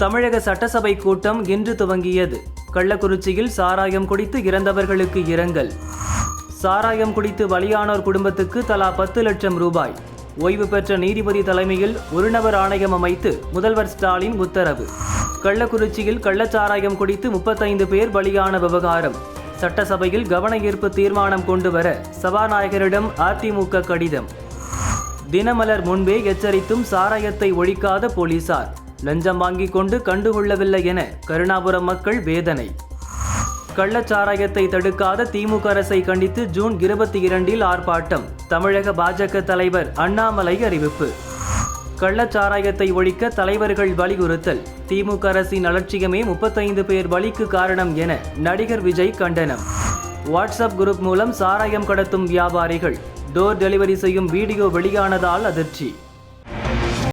தமிழக சட்டசபை கூட்டம் இன்று துவங்கியது. கள்ளக்குறிச்சியில் சாராயம் குடித்து இறந்தவர்களுக்கு இரங்கல். சாராயம் குடித்து பலியானோர் குடும்பத்துக்கு தலா பத்து லட்சம் ரூபாய். ஓய்வு பெற்ற நீதிபதி தலைமையில் ஒருநபர் ஆணையம் அமைத்து முதல்வர் ஸ்டாலின் உத்தரவு. கள்ளக்குறிச்சியில் கள்ளச்சாராயம் குடித்து முப்பத்தைந்து பேர் பலியான விவகாரம். சட்டசபையில் கவன ஈர்ப்பு தீர்மானம் கொண்டுவர சபாநாயகரிடம் அதிமுக கடிதம். தினமலர் முன்பே எச்சரித்தும் சாராயத்தை ஒழிக்காத போலீசார். லஞ்சம் வாங்கிக் கொண்டு கண்டுகொள்ளவில்லை என கருணாபுரம் மக்கள் வேதனை. கள்ளச்சாராயத்தை தடுக்காத திமுக அரசை கண்டித்து ஜூன் இருபத்தி இரண்டில் ஆர்ப்பாட்டம். தமிழக பாஜக தலைவர் அண்ணாமலை அறிவிப்பு. கள்ளச்சாராயத்தை ஒழிக்க தலைவர்கள் வலியுறுத்தல். திமுக அரசின் அலட்சியமே முப்பத்தைந்து பேர் பலிக்கு காரணம் என நடிகர் விஜய் கண்டனம். வாட்ஸ்அப் குரூப் மூலம் சாராயம் கடத்தும் வியாபாரிகள். டோர் டெலிவரி செய்யும் வீடியோ வெளியானதால் அதிர்ச்சி.